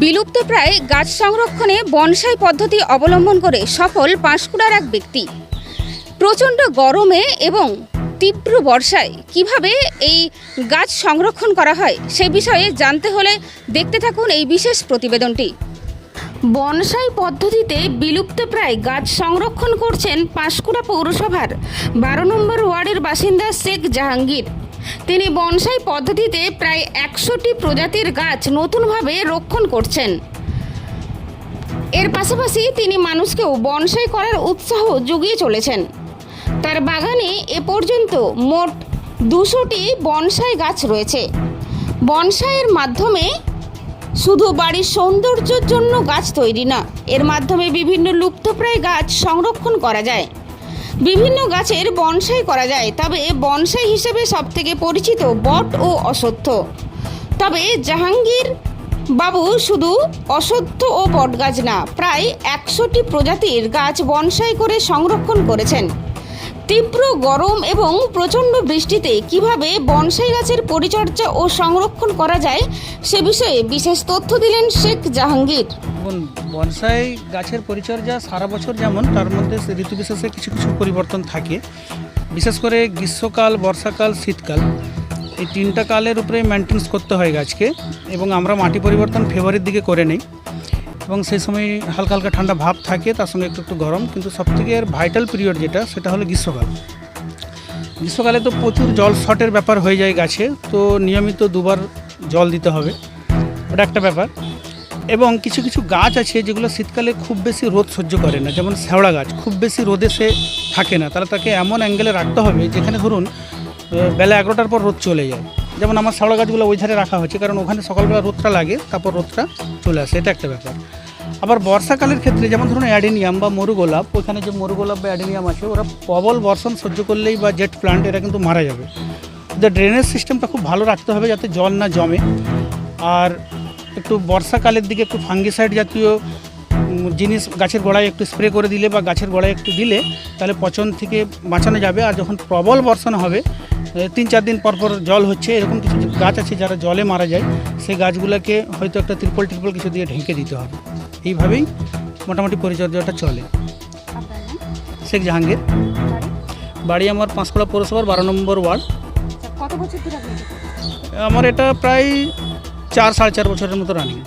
বিলুপ্ত প্রায় গাছ সংরক্ষণে বনসাই পদ্ধতি অবলম্বন করে সফল পাঁশকুড়ার এক ব্যক্তি। প্রচণ্ড গরমে এবং তীব্র বর্ষায় কীভাবে এই গাছ সংরক্ষণ করা হয় সে বিষয়ে জানতে হলে দেখতে থাকুন এই বিশেষ প্রতিবেদনটি। বনসাই পদ্ধতিতে বিলুপ্ত প্রায় গাছ সংরক্ষণ করছেন পাঁশকুড়া পৌরসভার বারো নম্বর ওয়ার্ডের বাসিন্দা শেখ জাহাঙ্গীর। তিনি বনসাই পদ্ধতিতে প্রায় একশোটি প্রজাতির গাছ নতুনভাবে রক্ষণ করছেন। এর পাশাপাশি তিনি মানুষকেও বনসাই করার উৎসাহ জুগিয়ে চলেছেন। তার বাগানে এ পর্যন্ত মোট দুশোটি বনসাই গাছ রয়েছে। বনসাইয়ের মাধ্যমে শুধু বাড়ির সৌন্দর্যের জন্য গাছ তৈরি না, এর মাধ্যমে বিভিন্ন লুপ্তপ্রায় গাছ সংরক্ষণ করা যায়। বিভিন্ন গাছের বনসাই করা যায়, তবে বনসাই হিসেবে সবথেকে পরিচিত বট ও অশ্বত্থ। তবে জাহাঙ্গীর বাবু শুধু অশ্বত্থ ও বট গাছ না, প্রায় একশোটি প্রজাতির গাছ বনসাই করে সংরক্ষণ করেছেন। তীব্র গরম এবং প্রচণ্ড বৃষ্টিতে কীভাবে বনসাই গাছের পরিচর্যা ও সংরক্ষণ করা যায়, সে বিষয়ে বিশেষ তথ্য দিলেন শেখ জাহাঙ্গীর। দেখুন, বনসাই গাছের পরিচর্যা সারা বছর যেমন, তার মধ্যে ঋতু বিশেষে কিছু কিছু পরিবর্তন থাকে। বিশেষ করে গ্রীষ্মকাল, বর্ষাকাল, শীতকাল, এই তিনটা কালের উপরে মেনটেন্স করতে হয় গাছকে এবং আমরা মাটি পরিবর্তন ফেব্রুয়ারির দিকে করে নেই। এবং সেই সময় হালকা হালকা ঠান্ডা ভাব থাকে, তার সঙ্গে একটু একটু গরম, কিন্তু সবথেকে এর ভাইটাল পিরিয়ড যেটা, সেটা হলো গ্রীষ্মকাল। গ্রীষ্মকালে তো প্রচুর জল শর্টের ব্যাপার হয়ে যায় গাছে, তো নিয়মিত দুবার জল দিতে হবে। ওটা একটা ব্যাপার। এবং কিছু কিছু গাছ আছে যেগুলো শীতকালে খুব বেশি রোদ সহ্য করে না, যেমন শ্যাওড়া গাছ। খুব বেশি রোদে সে থাকে না তাহলে তাকে এমন অ্যাঙ্গেলে রাখতে হবে যেখানে ধরুন বেলা এগারোটার পর রোদ চলে যায়। যেমন আমার শ্যাওড়া গাছগুলো ওই ধারে রাখা হচ্ছে কারণ ওখানে সকালবেলা রোদটা লাগে, তারপর রোদটা চলে আসে, এটা একটা ব্যাপার। আবার বর্ষাকালের ক্ষেত্রে যেমন ধরুন অ্যাডেনিয়াম বা মরুগোলাপ, ওখানে যে মরুগোলাপ বা অ্যাডেনিয়াম আছে, ওরা প্রবল বর্ষণ সহ্য করলেই বা জেট প্লান্ট এরা কিন্তু মারা যাবে। ওদের ড্রেনেজ সিস্টেমটা খুব ভালো রাখতে হবে যাতে জল না জমে। আর একটু বর্ষাকালের দিকে একটু ফাঙ্গিসাইড জাতীয় জিনিস গাছের গোড়ায় একটু স্প্রে করে দিলে বা গাছের গোড়ায় একটু দিলে তাহলে পচন থেকে বাঁচানো যাবে। আর যখন প্রবল বর্ষণ হবে তিন চার দিন পর পর জল হচ্ছে। এরকম কিছু গাছ আছে যারা জলে মারা যায় সেই গাছগুলোকে হয়তো একটা ত্রিপল ত্রিপল কিছু দিয়ে ঢেকে দিতে হবে। এইভাবেই মোটামুটি পরিচর্যাটা চলে। শেখ জাহাঙ্গীর। বাড়ি আমার পাঁশকুড়া পৌরসভার বারো নম্বর ওয়ার্ড। আপনি আমার এটা প্রায় চার সাড়ে চার বছরের মতো রানিং